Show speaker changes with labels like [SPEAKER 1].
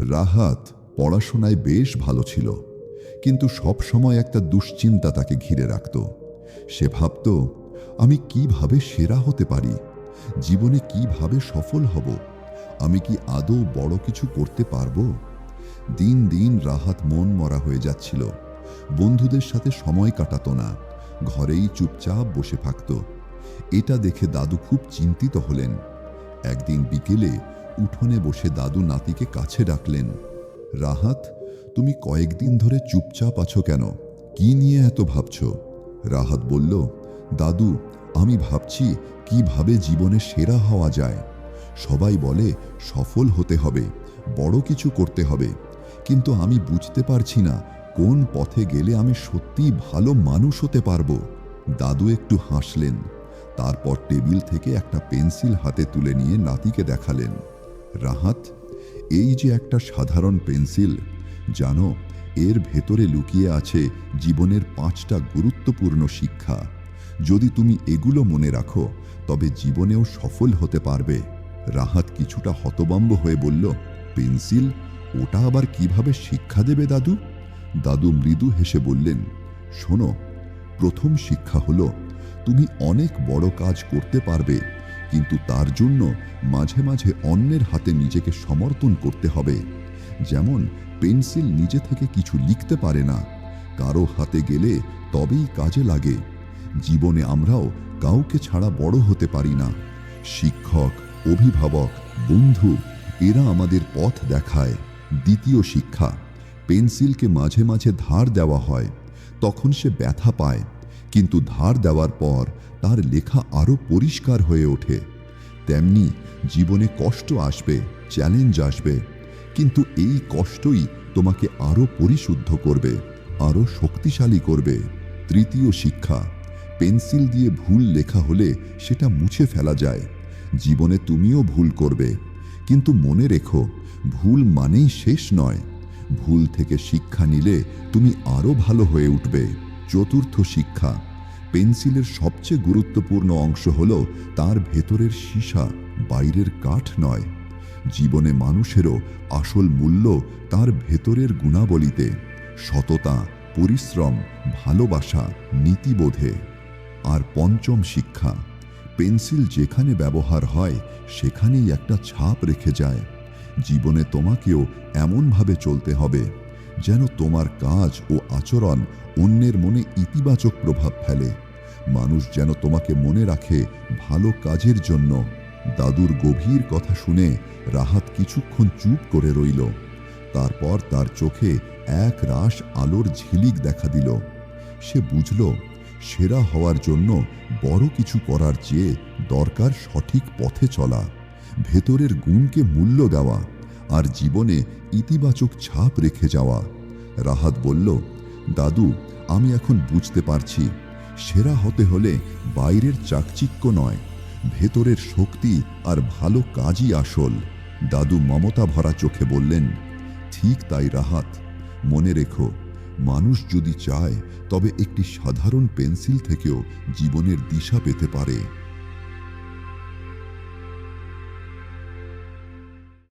[SPEAKER 1] রাহাত পড়াশোনায় বেশ ভালো ছিল, কিন্তু সব সময় একটা দুশ্চিন্তা তাকে ঘিরে রাখত। সে ভাবত, আমি কীভাবে সেরা হতে পারি? জীবনে কীভাবে সফল হব? আমি কি আদৌ বড় কিছু করতে পারব? দিন দিন রাহাত মন মরা হয়ে যাচ্ছিল। বন্ধুদের সাথে সময় কাটাতো না, ঘরেই চুপচাপ বসে থাকত। এটা দেখে দাদু খুব চিন্তিত হলেন। একদিন বিকেলে উঠোনে বসে দাদু নাতিকে কাছে ডাকলেন, রাহাত, তুমি কয়েকদিন ধরে চুপচাপ আছো কেন? কি নিয়ে এত ভাবছ? রাহাত বলল, দাদু, আমি ভাবছি কীভাবে জীবনে সেরা হওয়া যায়। সবাই বলে সফল হতে হবে, বড় কিছু করতে হবে। কিন্তু আমি বুঝতে পারছি না কোন পথে গেলে আমি সত্যিই ভালো মানুষ হতে পারব। দাদু একটু হাসলেন, তারপর টেবিল থেকে একটা পেন্সিল হাতে তুলে নিয়ে নাতিকে দেখালেন। রাহাত, এই যে একটা সাধারণ পেন্সিল, জানো, এর ভেতরে লুকিয়ে আছে জীবনের পাঁচটা গুরুত্বপূর্ণ শিক্ষা। যদি তুমি এগুলো মনে রাখো, তবে জীবনেও সফল হতে পারবে। রাহাত কিছুটা হতবম্ব হয়ে বলল, পেন্সিল, ওটা আবার কীভাবে শিক্ষা দেবে দাদু? দাদু মৃদু হেসে বললেন, শোনো, প্রথম শিক্ষা হলো, তুমি অনেক বড় কাজ করতে পারবে কিন্তু তার জন্য মাঝে মাঝে অন্যের হাতে নিজেকে সমর্পণ করতে হবে। যেমন পেন্সিল নিজে থেকে কিছু লিখতে পারে না। কারও হাতে গেলে তবেই কাজে লাগে। জীবনে আমরাও কাউকে ছাড়া বড় হতে পারি না। শিক্ষক, অভিভাবক, বন্ধু, এরা আমাদের পথ দেখায়। দ্বিতীয় শিক্ষা, পেন্সিলকে মাঝে মাঝে ধার দেওয়া হয়। তখন সে ব্যথা পায়। কিন্তু ধার দেওয়ার পর তার লেখা আরও পরিষ্কার হয়ে ওঠে। তেমনি জীবনে কষ্ট আসবে চ্যালেঞ্জ আসবে, কিন্তু এই কষ্টই তোমাকে আরও পরিশুদ্ধ করবে আরও শক্তিশালী করবে। তৃতীয় শিক্ষা, পেন্সিল দিয়ে ভুল লেখা হলে সেটা মুছে ফেলা যায়। জীবনে তুমিও ভুল করবে। কিন্তু মনে রেখো, ভুল মানেই শেষ নয়। ভুল থেকে শিক্ষা নিলে তুমি আরও ভালো হয়ে উঠবে। চতুর্থ শিক্ষা। পেন্সিলের সবচেয়ে গুরুত্বপূর্ণ অংশ হল তার ভেতরের সীসা, বাইরের কাঠ নয়। জীবনে মানুষেরও আসল মূল্য তার ভেতরের গুণাবলীতে, সততা, পরিশ্রম, ভালোবাসা, নীতিবোধে। আর পঞ্চম শিক্ষা, পেন্সিল যেখানে ব্যবহার হয়, সেখানেই একটা ছাপ রেখে যায়। জীবনে তোমাকেও এমনভাবে চলতে হবে যেন তোমার কাজ ও আচরণ অন্যের মনে ইতিবাচক প্রভাব ফেলে। মানুষ যেন তোমাকে মনে রাখে ভালো কাজের জন্য। দাদুর গভীর কথা শুনে রাহাত কিছুক্ষণ চুপ করে রইল। তারপর তার চোখে এক রাশ আলোর ঝিলিক দেখা দিল। সে বুঝল, সেরা হওয়ার জন্য বড় কিছু করার চেয়ে দরকার সঠিক পথে চলা, ভেতরের গুণকে মূল্য দেওয়া। আর জীবনে ইতিবাচক ছাপ রেখে যাওয়া। রাহাত বলল, দাদু, আমি এখন বুঝতে পারছি। সেরা হতে হলে বাইরের চাকচিক্য নয়। ভেতরের শক্তি আর ভালো কাজই আসল। দাদু মমতা ভরা চোখে বললেন, ঠিক তাই রাহাত। মনে রেখো, মানুষ যদি চায়, তবে একটি সাধারণ পেন্সিল থেকেও জীবনের দিশা পেতে পারে।